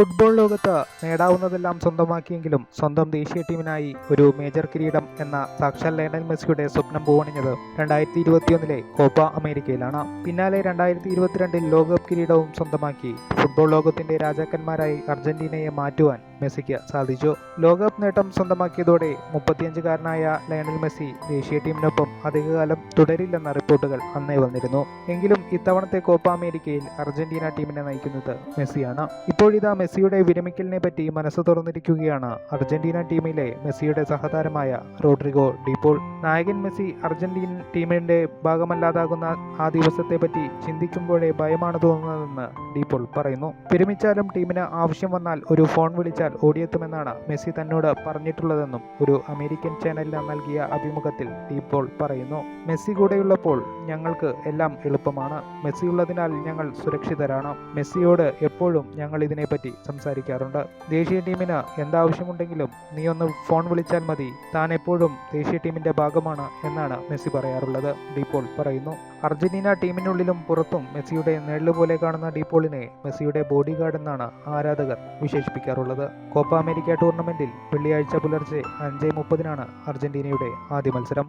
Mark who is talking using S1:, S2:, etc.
S1: ലോകത്ത് നേടാവുന്നതെല്ലാം സ്വന്തമാക്കിയെങ്കിലും സ്വന്തം ദേശീയ ടീമിനായി ഒരു മേജർ കിരീടം എന്ന സാക്ഷാൽ ലയണൽ മെസ്സിയുടെ സ്വപ്നം പൂവണിഞ്ഞത് രണ്ടായിരത്തി ഇരുപത്തിയൊന്നിലെ കോപ്പ അമേരിക്കയിലാണ്. പിന്നാലെ രണ്ടായിരത്തി ഇരുപത്തിരണ്ടിൽ ലോകകപ്പ് കിരീടവും സ്വന്തമാക്കി. ഫുട്ബോൾ ലോകത്തിന്റെ രാജാക്കന്മാരായി അർജന്റീനയെ മാറ്റുവാൻ മെസ്സിക്ക് സാധിച്ചു. ലോകകപ്പ് നേട്ടം സ്വന്തമാക്കിയതോടെ മുപ്പത്തിയഞ്ചുകാരനായ ലയണൽ മെസ്സി ദേശീയ ടീമിനൊപ്പം അധികകാലം തുടരില്ലെന്ന റിപ്പോർട്ടുകൾ അന്നേ വന്നിരുന്നു. എങ്കിലും ഇത്തവണത്തെ കോപ്പ അമേരിക്കയിൽ അർജന്റീന ടീമിനെ നയിക്കുന്നത് മെസ്സിയാണ്. ഇപ്പോഴിതാ മെസ്സിയുടെ വിരമിക്കലിനെ പറ്റി മനസ്സ് തുറന്നിരിക്കുകയാണ് അർജന്റീന ടീമിലെ മെസ്സിയുടെ സഹതാരമായ റോഡ്രിഗോ ഡിപോൾ നായകൻ മെസ്സി അർജന്റീൻ ടീമിന്റെ ഭാഗമല്ലാതാകുന്ന ആ ദിവസത്തെ പറ്റി ചിന്തിക്കുമ്പോഴേ ഭയമാണ് തോന്നുന്നതെന്ന് ഡിപോൾ പറയുന്നു. വിരമിച്ചാലും ടീമിന് ആവശ്യം വന്നാൽ ഒരു ഫോൺ വിളിച്ചാൽ ഓടിയെത്തുമെന്നാണ് മെസ്സി തന്നോട് പറഞ്ഞിട്ടുള്ളതെന്നും ഒരു അമേരിക്കൻ ചാനലിന് നൽകിയ അഭിമുഖത്തിൽ ഡിപോൾ പറയുന്നു. മെസ്സി കൂടെയുള്ളപ്പോൾ ഞങ്ങൾക്ക് എല്ലാം എളുപ്പമാണ്. മെസ്സി ഉള്ളതിനാൽ ഞങ്ങൾ സുരക്ഷിതരാണ്. മെസ്സിയോട് എപ്പോഴും ഞങ്ങൾ ഇതിനെപ്പറ്റി സംസാരിക്കാറുണ്ട്. ദേശീയ ടീമിന് എന്താവശ്യമുണ്ടെങ്കിലും നീ ഒന്ന് ഫോൺ വിളിച്ചാൽ മതി. താൻ എപ്പോഴും ദേശീയ ടീമിന്റെ ഭാഗമാണ് എന്നാണ് മെസ്സി പറയാറുള്ളത്. ഡീപോൾ പറയുന്നു. അർജന്റീന ടീമിനുള്ളിലും പുറത്തും മെസ്സിയുടെ നെള്ളു പോലെ കാണുന്ന ഡീപോളിനെ മെസ്സിയുടെ ബോഡി ഗാർഡ് എന്നാണ് ആരാധകർ വിശേഷിപ്പിക്കാറുള്ളത്. കോപ്പ അമേരിക്ക ടൂർണമെന്റിൽ വെള്ളിയാഴ്ച പുലർച്ചെ അഞ്ച് മുപ്പതിനാണ് അർജന്റീനയുടെ ആദ്യ മത്സരം.